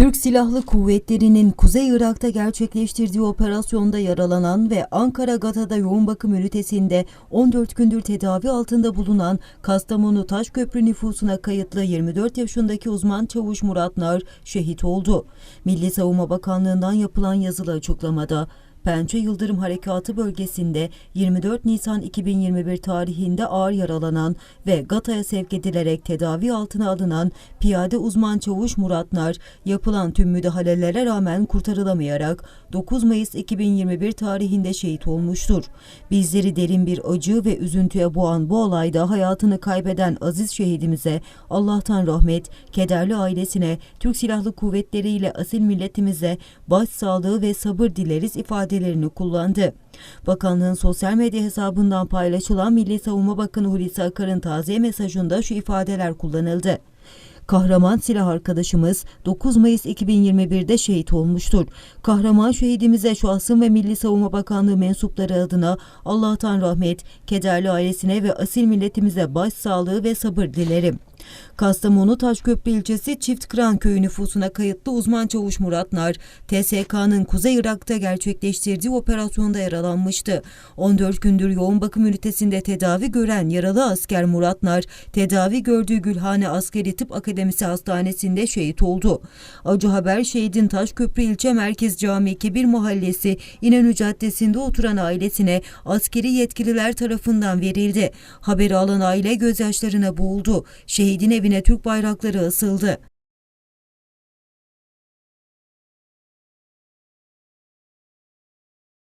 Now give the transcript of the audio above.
Türk Silahlı Kuvvetleri'nin Kuzey Irak'ta gerçekleştirdiği operasyonda yaralanan ve Ankara Gata'da yoğun bakım ünitesinde 14 gündür tedavi altında bulunan Kastamonu Taşköprü nüfusuna kayıtlı 24 yaşındaki uzman çavuş Murat Nar şehit oldu. Milli Savunma Bakanlığı'ndan yapılan yazılı açıklamada Pençe Yıldırım Harekatı bölgesinde 24 Nisan 2021 tarihinde ağır yaralanan ve Gata'ya sevk edilerek tedavi altına alınan piyade uzman çavuş Murat Nar, yapılan tüm müdahalelere rağmen kurtarılamayarak 9 Mayıs 2021 tarihinde şehit olmuştur. Bizleri derin bir acı ve üzüntüye boğan bu olayda hayatını kaybeden aziz şehidimize Allah'tan rahmet, kederli ailesine, Türk Silahlı Kuvvetleri ile asil milletimize başsağlığı ve sabır dileriz ifadelerini kullandı. Bakanlığın sosyal medya hesabından paylaşılan Milli Savunma Bakanı Hulusi Akar'ın taziye mesajında şu ifadeler kullanıldı. Kahraman silah arkadaşımız 9 Mayıs 2021'de şehit olmuştur. Kahraman şehidimize şahsım ve Milli Savunma Bakanlığı mensupları adına Allah'tan rahmet, kederli ailesine ve asil milletimize başsağlığı ve sabır dilerim. Kastamonu Taşköprü ilçesi Çift Kıran köyü nüfusuna kayıtlı uzman çavuş Murat Nar, TSK'nın Kuzey Irak'ta gerçekleştirdiği operasyonda yaralanmıştı. 14 gündür yoğun bakım ünitesinde tedavi gören yaralı asker Murat Nar, tedavi gördüğü Gülhane Askeri Tıp Akademisi Hastanesi'nde şehit oldu. Acı haber şehidin Taşköprü ilçe Merkez Camii Kebir Mahallesi İnönü Caddesi'nde oturan ailesine askeri yetkililer tarafından verildi. Haberi alan aile gözyaşlarına boğuldu. Şehidin evine Türk bayrakları asıldı.